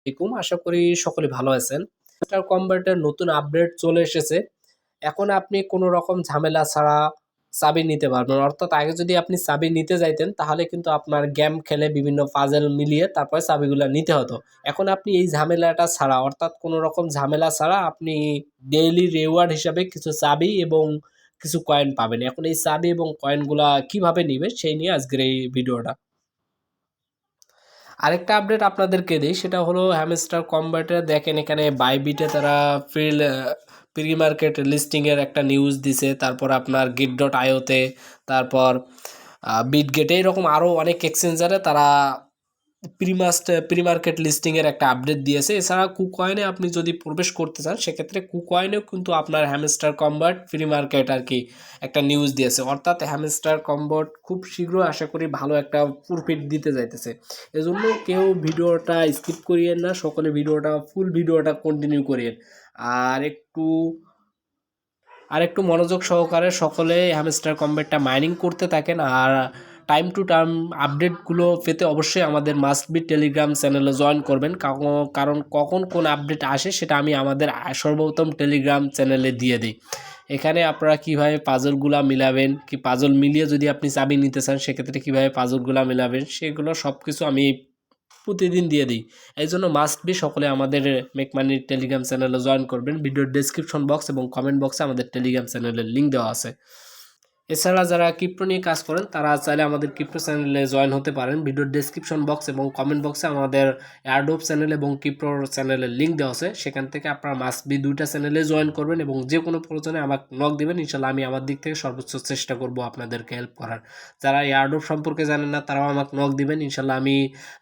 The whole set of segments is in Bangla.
আলাইকুম আশা করি সকলে ভালো আছেন। স্টার কম্বার্টের নতুন আপডেট চলে এসেছে। এখন আপনি কোনো রকম ঝামেলা ছাড়া চাবি নিতে পারবেন। অর্থাৎ আগে যদি আপনি চাবি নিতে যাইতেন, তাহলে কিন্তু আপনার গেম খেলে বিভিন্ন পাজেল মিলিয়ে তারপরে চাবিগুলো নিতে হতো। এখন আপনি এই ঝামেলাটা ছাড়া, অর্থাৎ কোনো রকম ঝামেলা ছাড়া আপনি ডেইলি রেওয়ার্ড হিসাবে কিছু চাবি এবং কিছু কয়েন পাবেন। এখন এই চাবি এবং কয়েনগুলা কীভাবে নিবে সেই নিয়ে আজকের এই ভিডিওটা আরেকটা আপডেট আপনাদেরকে দিই, সেটা হলো হ্যামস্টার কম্বার্টে দেখেন এখানে বাইবিটে তারা ফিল প্রি মার্কেট লিস্টিংয়ের একটা নিউজ দিছে, তারপর আপনার গিট ডট আয়োতে তারপর বিট গেটে এরকম আরও অনেক এক্সচেঞ্জারে তারা প্রিমাস্ট প্রি মার্কেট লিস্টিংয়ের একটা আপডেট দিয়েছে। এছাড়া কুকয়েনে আপনি যদি প্রবেশ করতে চান, সেক্ষেত্রে কুকয়েনেও কিন্তু আপনার হ্যামস্টার কম্বার্ট প্রি মার্কেট আর কি একটা নিউজ দিয়েছে। অর্থাৎ হ্যামস্টার কম্বার্ট খুব শীঘ্র আশা করি ভালো একটা প্রফিট দিতে যাইতেছে। এজন্য কেউ ভিডিওটা স্কিপ করিয়েন না, সকলে ভিডিওটা ফুল ভিডিওটা কন্টিনিউ করিয়েন। আর একটু আর একটু মনোযোগ সহকারে সকলে হ্যামস্টার কম্বার্টটা মাইনিং করতে থাকেন। আর টাইম টু টাইম আপডেটগুলো পেতে অবশ্যই আমাদের মাস্ট বি টেলিগ্রাম চ্যানেলে জয়েন করবেন। কারণ কখন কোন আপডেট আসে সেটা আমি আমাদের সর্বপ্রথম টেলিগ্রাম চ্যানেলে দিয়ে দিই। এখানে আপনারা কীভাবে পাজলগুলা মিলাবেন, কি পাজল মিলিয়ে যদি আপনি চাবি নিতে চান, সেক্ষেত্রে কীভাবে পাজলগুলা মিলাবেন, সেগুলো সব কিছু আমি প্রতিদিন দিয়ে দিই। এই জন্য মাস্ট বি সকলে আমাদের মেকমানির টেলিগ্রাম চ্যানেলে জয়েন করবেন। ভিডিওর ডেসক্রিপশন বক্স এবং কমেন্ট বক্সে আমাদের টেলিগ্রাম চ্যানেলের লিঙ্ক দেওয়া আছে। এছাড়া যারা ক্রিপ্টো নিয়ে কাজ করেন, তারা চাইলে আমাদের ক্রিপ্টো চ্যানেলে জয়েন হতে পারেন। ভিডিওর ডেসক্রিপশন বক্স এবং কমেন্ট বক্সে আমাদের অ্যাডোপ চ্যানেল এবং ক্রিপ্টো চ্যানেলের লিঙ্ক দেওয়া আছে। সেখান থেকে আপনারা মাস্ট বি দুইটা চ্যানেলে জয়েন করবেন এবং যে কোনো প্রয়োজনে আমাকে নক দেবেন। ইনশাল্লাহ আমি আমার দিক থেকে সর্বোচ্চ চেষ্টা করব আপনাদেরকে হেল্প করার। যারা এয়ারডোপ সম্পর্কে জানেন না, তারাও আমাকে নক দেবেন। ইনশাল্লাহ আমি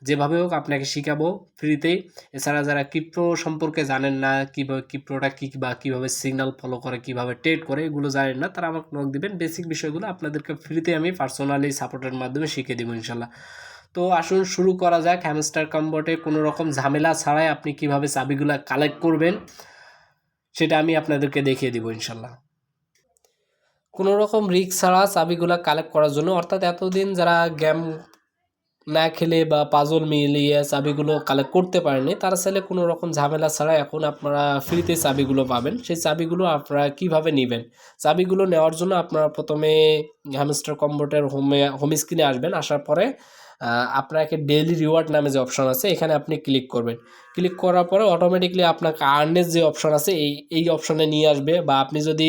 যেভাবে হোক আপনাকে শিখাবো ফ্রিতেই এছাড়া যারা ক্রিপ্টো সম্পর্কে জানেন না, কীভাবে ক্রিপ্টোটা কী বা কীভাবে সিগনাল ফলো করে, কীভাবে ট্রেড করে, এগুলো জানেন না, তারা আমাকে নক দেবেন। বেসিক বিষয়গুলো আপনাদেরকে ফ্রিতে আমি পার্সোনালি সাপোর্টের মাধ্যমে শিখিয়ে দেবো ইনশাল্লাহ তো আসুন শুরু করা যাক হ্যামস্টার কম্বটে কোনো রকম ঝামেলা ছাড়াই আপনি কীভাবে চাবিগুলো কালেক্ট করবেন, সেটা আমি আপনাদেরকে দেখিয়ে দিব ইনশাল্লাহ কোনো রকম রিক্স ছাড়া চাবিগুলো কালেক্ট করার জন্য, অর্থাৎ এতদিন যারা গেম না খেলে বা পাজল মিলিয়ে চাবিগুলো কালেক্ট করতে পারেনি, তারা চাইলে কোনো রকম ঝামেলা ছাড়া এখন আপনারা ফ্রিতে চাবিগুলো পাবেন। সেই চাবিগুলো আপনারা কীভাবে নেবেন? চাবিগুলো নেওয়ার জন্য আপনারা প্রথমে হ্যামস্টার কম্বোটের হোমে হোম স্ক্রিনে আসবেন, আসার পরে আপনাকে ডেইলি রিওয়ার্ড নামে যে অপশান আছে, এখানে আপনি ক্লিক করবেন। ক্লিক করার পরে অটোমেটিকলি আপনাকে আর্নের যে অপশান আছে, এই এই অপশানে নিয়ে আসবে বা আপনি যদি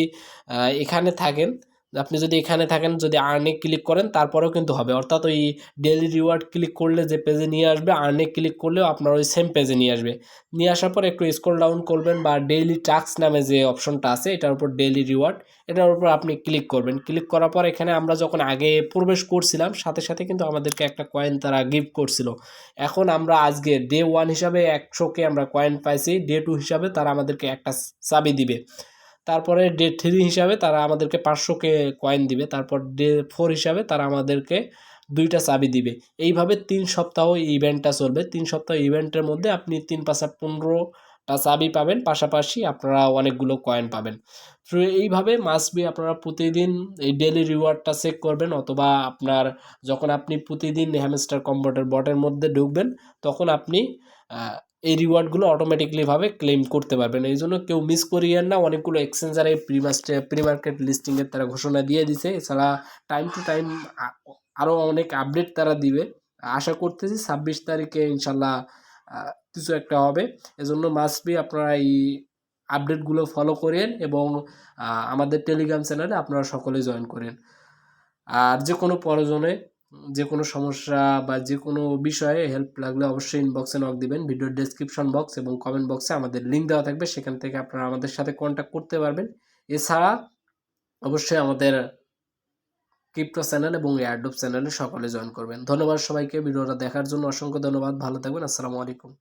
এখানে থাকেন আপনি যদি এখানে থাকেন, যদি আর্নে ক্লিক করেন, তারপরেও কিন্তু হবে। অর্থাৎ ওই ডেলি রিওয়ার্ড ক্লিক করলে যে পেজে নিয়ে আসবে আর্নে ক্লিক করলেও আপনার ওই সেম পেজে নিয়ে আসবে। নিয়ে আসার পর একটু স্ক্রল ডাউন করবেন বা ডেইলি টাস্ক নামে যে অপশনটা আছে, এটার উপর ডেইলি রিওয়ার্ড এটার উপর আপনি ক্লিক করবেন। ক্লিক করার পর এখানে আমরা যখন আগে প্রবেশ করছিলাম, সাথে সাথে কিন্তু আমাদেরকে একটা কয়েন তারা গিফট করছিল। এখন আমরা আজকে ডে ওয়ান হিসাবে একশোকে আমরা কয়েন পাইছি ডে টু হিসাবে তারা আমাদেরকে একটা চাবি দিবে। তারপরে ডে থ্রি হিসাবে তারা আমাদেরকে পাঁচশোকে কয়েন দিবে। তারপর ডে ফোর হিসাবে তারা আমাদেরকে দুইটা চাবি দিবে। এইভাবে তিন সপ্তাহ ইভেন্টটা চলবে। তিন সপ্তাহ ইভেন্টের মধ্যে আপনি তিন পাঁচা পনেরোটা চাবি পাবেন। পাশাপাশি আপনারা অনেকগুলো কয়েন পাবেন। তো এইভাবে মাসবি আপনারা প্রতিদিন এই ডেলি রিওয়ার্ডটা চেক করবেন অথবা আপনার যখন আপনি প্রতিদিন হ্যামস্টার কম্পিউটার বটের মধ্যে ঢুকবেন, তখন আপনি এই রিওয়ার্ডগুলো অটোমেটিকলিভাবে ক্লেম করতে পারবেন। এই জন্য কেউ মিস করিয়েন না, অনেকগুলো এক্সচেঞ্জারে প্রিমাস্টে প্রি মার্কেট লিস্টিংয়ের তারা ঘোষণা দিয়ে দিছে। এছাড়া টাইম টু টাইম আরও অনেক আপডেট তারা দিবে। আশা করতেছি ছাব্বিশ তারিখে ইনশাল্লাহ কিছু একটা হবে। এজন্য মাস্ট বি আপনারা এই আপডেটগুলো ফলো করেন এবং আমাদের টেলিগ্রাম চ্যানেলে আপনারা সকলে জয়েন করেন। আর যে কোনো প্রয়োজনে যে কোনো সমস্যা বা যে কোনো বিষয়ে হেল্প লাগলে অবশ্যই ইনবক্সে নক দিবেন। ভিডিওর ডেসক্রিপশন বক্স এবং কমেন্ট বক্সে আমাদের লিঙ্ক দেওয়া থাকবে। সেখান থেকে আপনারা আমাদের সাথে কন্ট্যাক্ট করতে পারবেন। এছাড়া অবশ্যই আমাদের ক্রিপ্টো চ্যানেল এবং এয়ারডোপ চ্যানেলে সকলে জয়েন করবেন। ধন্যবাদ সবাইকে। ভিডিওটা দেখার জন্য অসংখ্য ধন্যবাদ। ভালো থাকবেন। আসসালামু আলাইকুম।